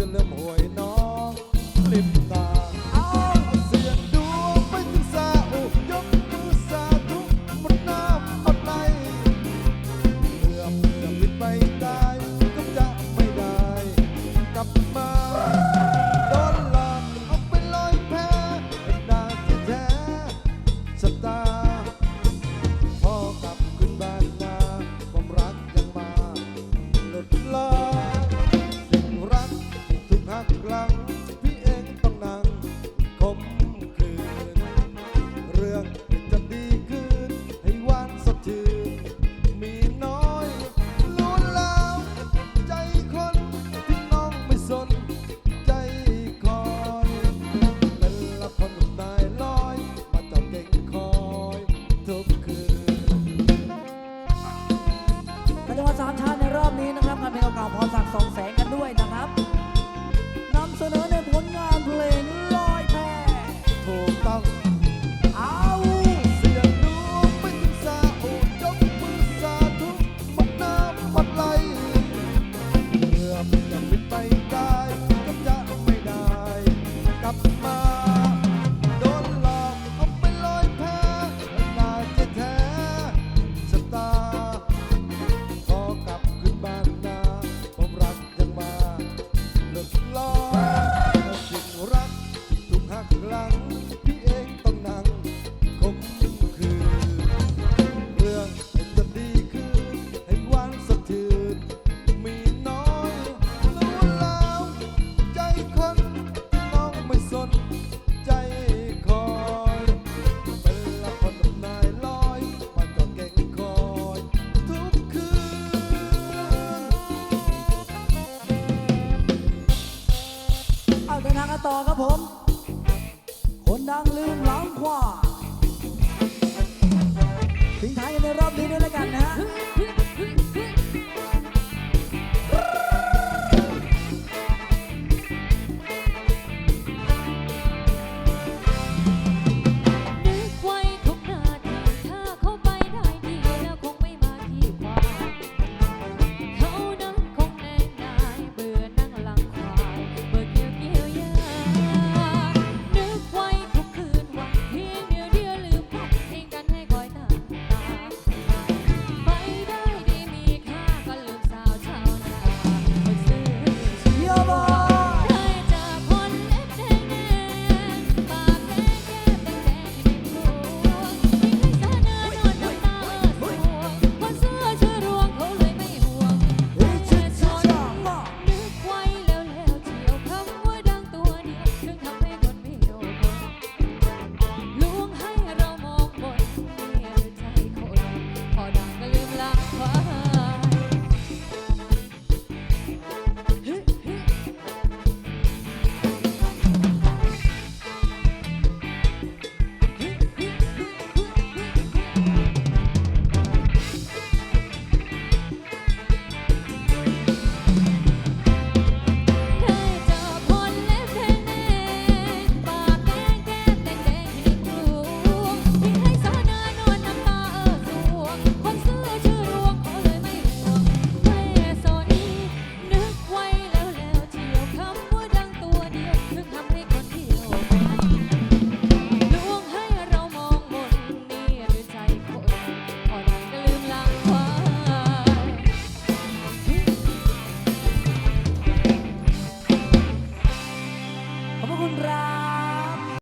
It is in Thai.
still a. สามชาติในรอบนี้นะครับกับเพลงเก่าๆพรศักดิ์สองแสงกันด้วยนะครับนำเสนอใน ต่อครับผม คนดังลืมหลังขวาทิ้งท้ายในรอบนี้ด้วยแล้วกันนะฮะ